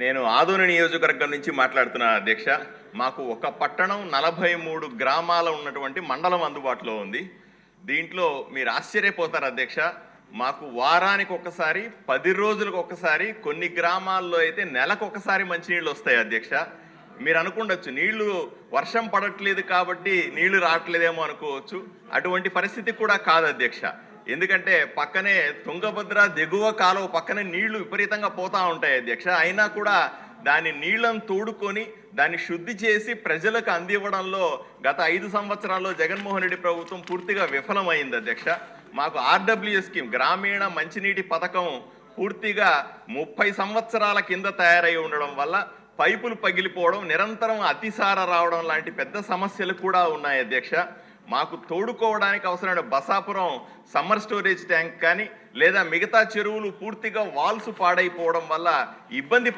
నేను ఆదోని నియోజకవర్గం నుంచి మాట్లాడుతున్నా అధ్యక్ష. మాకు ఒక పట్టణం నలభై మూడు గ్రామాల ఉన్నటువంటి మండలం అందుబాటులో ఉంది. దీంట్లో మీరు ఆశ్చర్యపోతారు అధ్యక్ష. మాకు వారానికి ఒకసారి పది రోజులకు ఒకసారి కొన్ని గ్రామాల్లో అయితే నెలకు ఒకసారి మంచినీళ్ళు వస్తాయి అధ్యక్ష. మీరు అనుకుండొచ్చు నీళ్ళు వర్షం పడట్లేదు కాబట్టి నీళ్ళు రావట్లేదేమో అనుకోవచ్చు. అటువంటి పరిస్థితి కూడా కాదు అధ్యక్ష. ఎందుకంటే పక్కనే తుంగభద్ర దిగువ కాలువ పక్కనే నీళ్ళు విపరీతంగా పోతా ఉంటాయి అధ్యక్ష. అయినా కూడా దాని నీళ్ళను తోడుకొని దాన్ని శుద్ధి చేసి ప్రజలకు అందివ్వడంలో గత ఐదు సంవత్సరాల్లో జగన్మోహన్ రెడ్డి ప్రభుత్వం పూర్తిగా విఫలమైంది అధ్యక్ష. మాకు ఆర్డబ్ల్యూ స్కీమ్ గ్రామీణ మంచినీటి పథకం పూర్తిగా ముప్పై సంవత్సరాల కింద తయారై ఉండడం వల్ల పైపులు పగిలిపోవడం నిరంతరం అతిసార రావడం లాంటి పెద్ద సమస్యలు కూడా ఉన్నాయి అధ్యక్ష. మాకు తోడుకోవడానికి అవసరమైన బసాపురం సమ్మర్ స్టోరేజ్ ట్యాంక్ కానీ లేదా మిగతా చెరువులు పూర్తిగా వాల్స్ పాడైపోవడం వల్ల ఇబ్బంది